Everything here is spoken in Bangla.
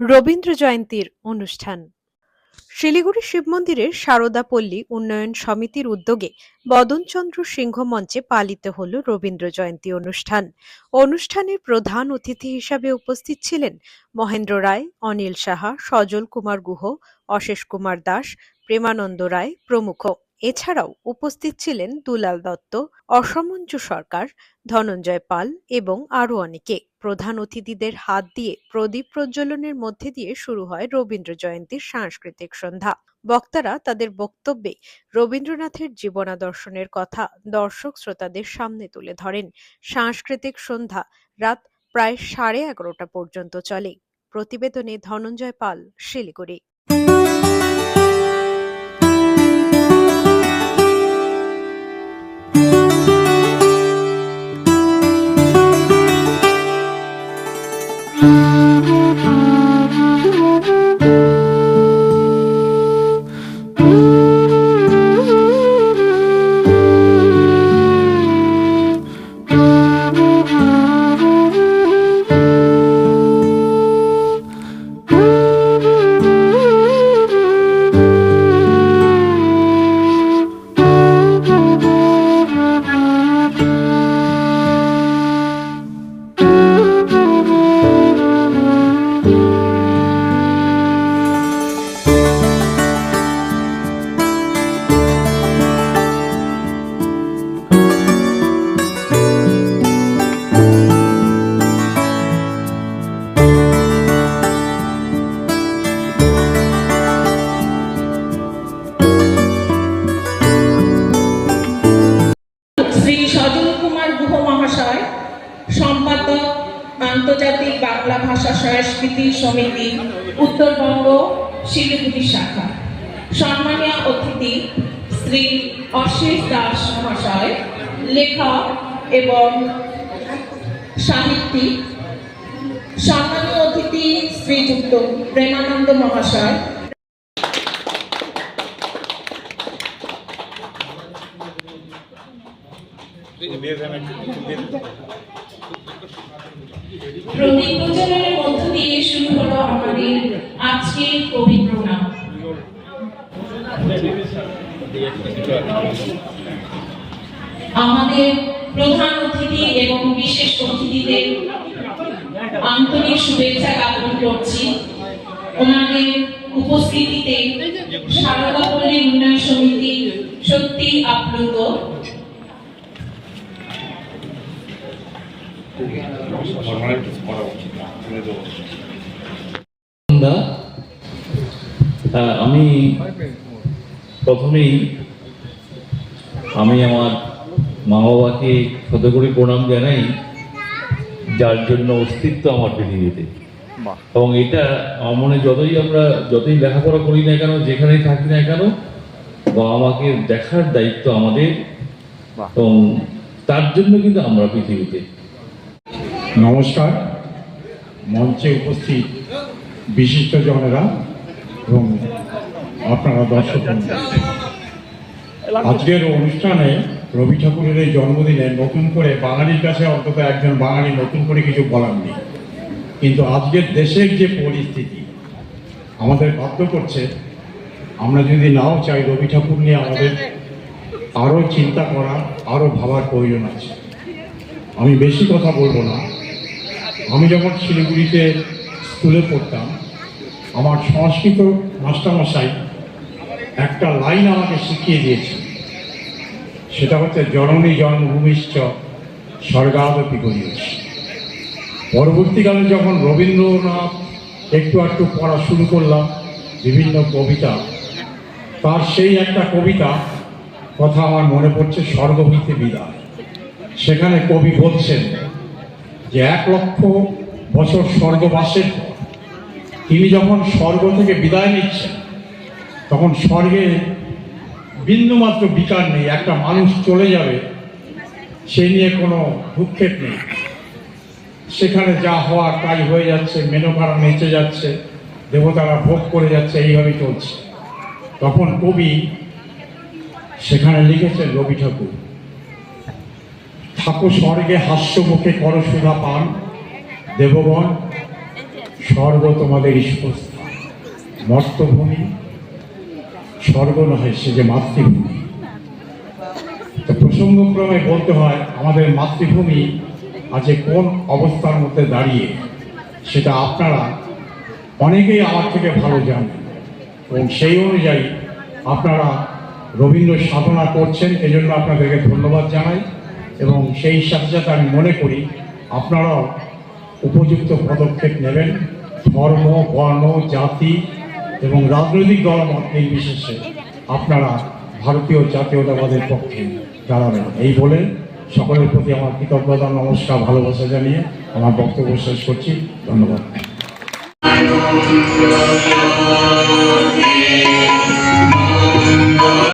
রবীন্দ্র জয়ন্তীর অনুষ্ঠান। শিলিগুড়ি শিব মন্দিরের সারদা পল্লী উন্নয়ন সমিতির উদ্যোগে বদনচন্দ্র সিংহ মঞ্চে পালিত হল রবীন্দ্র জয়ন্তী অনুষ্ঠান। অনুষ্ঠানের প্রধান অতিথি হিসাবে উপস্থিত ছিলেন মহেন্দ্র রায়, অনিল সাহা, সজল কুমার গুহ, অশেষ কুমার দাস, প্রেমানন্দ রায় প্রমুখ। এছাড়াও উপস্থিত ছিলেন দুলাল দত্ত, অসমঞ্জু সরকার, ধনঞ্জয় পাল এবং আরও অনেকে। প্রধান অতিথিদের হাত দিয়ে প্রদীপ প্রজ্বলনের মধ্যে দিয়ে শুরু হয় রবীন্দ্র জয়ন্তীর সাংস্কৃতিক সন্ধ্যা। বক্তারা তাদের বক্তব্যে রবীন্দ্রনাথের জীবনাদর্শনের কথা দর্শক শ্রোতাদের সামনে তুলে ধরেন। সাংস্কৃতিক সন্ধ্যা রাত প্রায় সাড়ে এগারোটা পর্যন্ত চলে। প্রতিবেদনে ধনঞ্জয় পাল, শিলিগুড়ি। আন্তর্জাতিক বাংলা ভাষা সংস্কৃতি সমিতি, উত্তরবঙ্গ শিলিগুড়ি শাখা। সম্মানীয় অতিথি শ্রী অশেষ দাস মহাশয়, লেখক এবং সাহিত্যিক। সম্মানীয় অতিথি শ্রীযুক্ত প্রেমানন্দ মহাশয়। প্রদীপ প্রজ্বলনের মধ্য দিয়ে শুরু হলো আমাদের আজকের কবি প্রণাম। আমাদের প্রধান অতিথি এবং বিশেষ অতিথিদের আন্তরিক শুভেচ্ছা জ্ঞাপন করছি। ওনাদের উপস্থিতিতে সারদাপল্লী উন্নয়ন সমিতি সত্যি আপ্লুত। আমি প্রথমেই আমি আমার মা বাবাকে শত করে প্রণাম জানাই যার জন্য অস্তিত্ব আমার পৃথিবীতে। এবং এটা আমার মনে যতই আমরা যতই লেখাপড়া করি না কেন যেখানেই থাকি না কেন বাবা মাকে দেখার দায়িত্ব আমাদের। এবং তার জন্য কিন্তু আমরা পৃথিবীতে। নমস্কার। মঞ্চে উপস্থিত বিশিষ্ট জনেরা এবং আপনারা দর্শক আজকের অনুষ্ঠানে রবি ঠাকুরের এই জন্মদিনে নতুন করে বাঙালির কাছে অন্তত একজন বাঙালি নতুন করে কিছু বলার নেই। কিন্তু আজকের দেশের যে পরিস্থিতি, আমাদের বাধ্য করছে, আমরা যদি নাও চাই রবি ঠাকুর নিয়ে আমাদের আরও চিন্তা করা আরও ভাবার প্রয়োজন আছে। আমি বেশি কথা বলব না। আমি যখন শিলিগুড়িতে স্কুলে পড়তাম, আমার সংস্কৃত মাস্টারমশাই একটা লাইন আমাকে শিখিয়ে দিয়েছে সেটা হচ্ছে, জননী জন্মভূমিশ্চ স্বর্গাদপি করিয়েছ পরবর্তীকালে যখন রবীন্দ্রনাথ একটু একটু পড়া শুরু করলাম, বিভিন্ন কবিতা, তার সেই একটা কবিতা, কথা আমার মনে পড়ছে স্বর্গ হইতে বিদায়। সেখানে কবি বলছেন যে এক লক্ষ বছর স্বর্গবাসের তিনি যখন স্বর্গ থেকে বিদায় নিচ্ছেন, তখন স্বর্গে বিন্দুমাত্র বিকার নেই, একটা মানুষ চলে যাবে, সে নিয়ে কোনো ভূক্ষেপ নেই। সেখানে যা হওয়ার তাই হয়ে যাচ্ছে, মেনকারা নেচে যাচ্ছে, দেবতারা ভোগ করে যাচ্ছে, এইভাবে চলছে। তখন কবি সেখানে লিখেছেন রবি ঠাকুর থাকো স্বর্গে হাস্য মুখে সুধা পান। দেবগণ স্বর্গ তোমাদের স্পস্থান মর্তভূমি, স্বর্গ নহে, সে যে মাতৃভূমি। তো প্রসঙ্গক্রমে বলতে হয়, আমাদের মাতৃভূমি আজ কোন অবস্থার মধ্যে দাঁড়িয়ে, সেটা আপনারা অনেকেই আমার থেকে ভালো জানেন। এবং সেই অনুযায়ী আপনারা রবীন্দ্র সাধনা করছেন, এজন্য আপনাদেরকে ধন্যবাদ জানাই। এবং সেই সাথে সাথে আমি মনে করি আপনারাও উপযুক্ত পদক্ষেপ নেবেন। ধর্ম, বর্ণ, জাতি এবং রাজনৈতিক দলমত নির্বিশেষে আপনারা ভারতীয় জাতীয়তাবাদের পক্ষে দাঁড়াবেন। এই বলে সকলের প্রতি আমার কৃতজ্ঞতা, নমস্কার, ভালোবাসা জানিয়ে আমার বক্তব্য শেষ করছি। ধন্যবাদ।